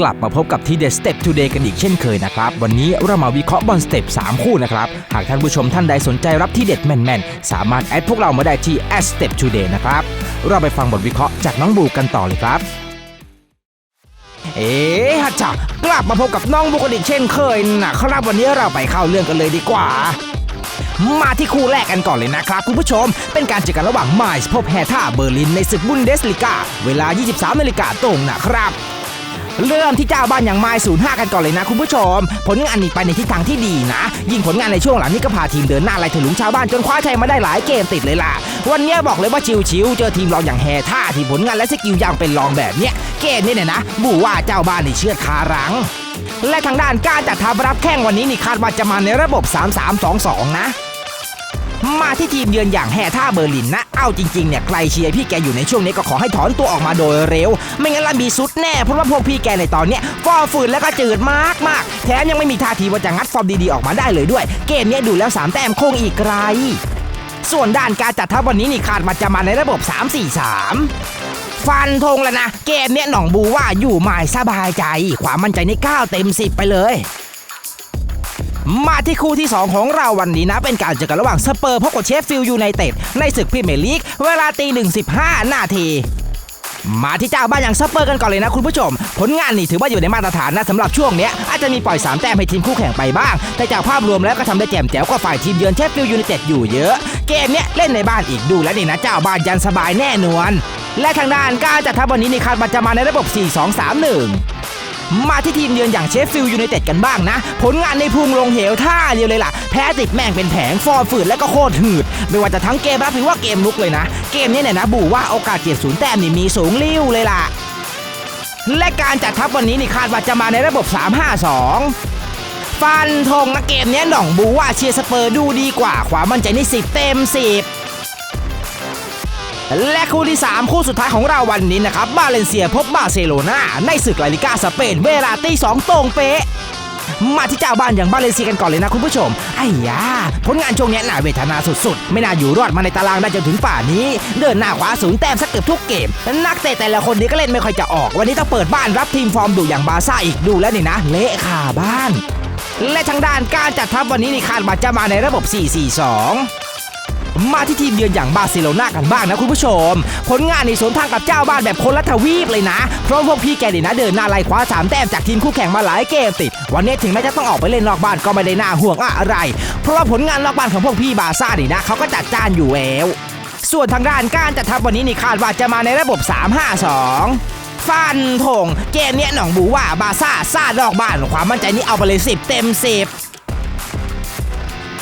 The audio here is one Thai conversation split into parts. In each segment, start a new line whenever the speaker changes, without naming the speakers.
กลับมาพบกับทีเด็ดสเต็ปทูเดย์กันอีกเช่นเคยนะครับ วันนี้เรามาวิเคราะห์บอลสเต็ป3คู่นะครับ หากท่านผู้ชมท่านใดสนใจรับที่เด็ดแม่นๆ สามารถแอดพวกเรามาได้ที่ s t e p today นะครับ เราไปฟังบทวิเคราะห์จากน้องบูกันต่อเลยครับเอ๊ฮัจฉะกลับมาพบกับน้องบุกันอีกเช่นเคยนะครับวันนี้เราไปเข้าเรื่องกันเลยดีกว่ามาที่คู่แรกกันก่อนเลยนะครับ คุณผู้ชม เป็นการเจอกันระหว่างไมส์พบแฮท่าเบอร์ลินในศึกบุนเดสลิกาเวลา 23นาฬิกาตรงนะครับ เริ่มที่เจ้าบ้านอย่างไมล์05กันก่อนเลยนะคุณผู้ชม ผลงานนี้ไปในทิศทางที่ดีนะ ยิ่งผลงานในช่วงหลังนี้ก็พาทีมเดินหน้าไล่ถลุงชาวบ้านจนคว้าชัยมาได้หลายเกมติดเลยล่ะ วันนี้บอกเลยว่าชิวๆเจอทีมรองอย่างแฮท่าที่ผลงานและสกิลยังเป็นรองแบบเนี้ยเกมนี้เนี่ยนะบูว่าเจ้าบ้านนี่เชือดคารังและทางด้านการจัดทัพรับแข้งวันนี้นี่คาดว่าจะมาในระบบ 3-3-2-2 นะ มาที่ทีมเยือนอย่างแห่ท่าเบอร์ลินนะ เอาจริงๆเนี่ยใครเชียร์พี่แกอยู่ในช่วงนี้ก็ขอให้ถอนตัวออกมาโดยเร็ว ไม่งั้นละมีสุดแน่ เพราะว่าพวกพี่แกในตอนเนี้ยฟอร์มฝืนแล้วก็จืดมากมากๆแถมยังไม่มีท่าทีว่าจะงัดฟอร์มดีๆออกมาได้เลยด้วย เกมเนี้ยดูแล้ว3แต้มคงอีกไกลส่วนด้านการจัดทัพวันนี้นี่คาดว่าจะมาในระบบ 3-4-3 ฟันธงแล้วนะ เกมเนี้ยหน่องบูว่าอยู่หมายสบายใจ ความมั่นใจใน9เต็ม 10 ไปเลย มาที่คู่ที่ 2 ของเราวันนี้นะ เป็นการเจอกันระหว่างสเปอร์พบกับเชฟฟิลด์ยูไนเต็ดในศึกพรีเมียร์ลีกเวลาตีหนึ่งสิบห้านาทีมาที่เจ้าบ้านอย่างสเปอร์กันก่อนเลยนะคุณผู้ชม ผลงานนี่ถือว่าอยู่ในมาตรฐานนะสำหรับช่วงเนี้ยอาจจะมีปล่อย 3 แต้มให้ทีมคู่แข่งไปบ้าง แต่จากภาพรวมแล้วก็ทำได้แจ่มแจ๋วกว่าฝ่ายทีมเยือนเชฟฟิลด์ยูไนเต็ดอยู่เยอะ เกมเนี้ยเล่นในบ้านอีกดูแล้วนี่นะเจ้าบ้านยันสบายแน่นอน และทางด้านการจัดทัพวันนี้นี่คาดว่าจะมาในระบบ 4-2-3-1 มาที่ทีมเยือนอย่างเชฟฟิลด์ยูไนเต็ดกันบ้างนะ ผลงานในพุงลงเหวท่าเดียวเลยล่ะ แพ้ติดแม่งเป็นแผงฟอร์มฝืดและก็โคตรหืด ไม่ว่าจะทั้งเกมรับหรือว่าเกมลุกเลยนะ เกมนี้เนี่ยนะบูว่าโอกาสเก็บศูนย์แต้มนี่มีสูงลิ้วเลยล่ะ และการจัดทัพวันนี้นี่คาดว่าจะมาในระบบ 3-5-2ฟันธงนะเกมนี้หน่องบูว่าเชียร์สเปอร์ดูดีกว่า ความมั่นใจนี่10เต็ม10 และคู่ที่ 3 คู่สุดท้ายของเราวันนี้นะครับบาเลนเซียพบบาร์เซโลนาในศึกลาลิก้าสเปนเวลาตีสองตรงเป๊ะมาที่เจ้าบ้านอย่างบาเลนเซียกันก่อนเลยนะคุณผู้ชม ไอ้ยาผลงานช่วงนี้น่าเวทนาสุดๆ ไม่น่าอยู่รอดมาในตารางได้จนถึงป่านี้ เดินหน้าขวาสูงแต้มสักเกือบทุกเกม นักเตะแต่ละคนนี้ก็เล่นไม่ค่อยจะออก วันนี้ต้องเปิดบ้านรับทีมฟอร์มดุอย่างบาร์ซ่าอีกดูแล้วนี่นะ เละคาบ้าน และทางด้านการจัดทัพวันนี้นี่คาดว่าจะมาในระบบ 4-4-2 มาที่ทีมเยือนอย่างบาร์เซโลนากันบ้างนะคุณผู้ชม ผลงานในสวนทางกับเจ้าบ้านแบบคนละทวีปเลยนะ เพราะพวกพี่แกเนี่ยนะเดินหน้าไล่คว้าสามแต้มจากทีมคู่แข่งมาหลายเกมติด วันนี้ถึงแม้จะต้องออกไปเล่นนอกบ้านก็ไม่ได้น่าห่วงอะไร เพราะว่าผลงานนอกบ้านของพวกพี่บาซ่านี่นะเขาก็จัดจ้านอยู่แล้ว ส่วนทางด้านการจัดทัพวันนี้นี่คาดว่าจะมาในระบบ 3-5-2ฟันธงเกมเนี้ยหนองบูว่าบาซ่าซ่านอกบ้านความมั่นใจนี้เอาไปเลย10เต็ม10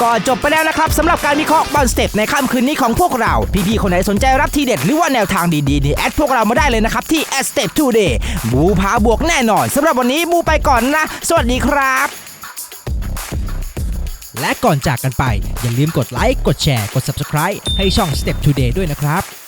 ก็จบไปแล้วนะครับสำหรับการวิเคราะห์บอลสเต็ปในค่ำคืนนี้ของพวกเรา พี่ๆคนไหนสนใจรับทีเด็ดหรือว่าแนวทางดีๆนี่แอดพวกเรามาได้เลยนะครับ ที่ a Step Today บูพาบวกแน่นอนสำหรับวันนี้บูไปก่อนนะ สวัสดีครับ
และก่อนจากกันไป อย่าลืมกดไลค์ กดแชร์ กด Subscribe ให้ช่อง Step Today ด้วยนะครับ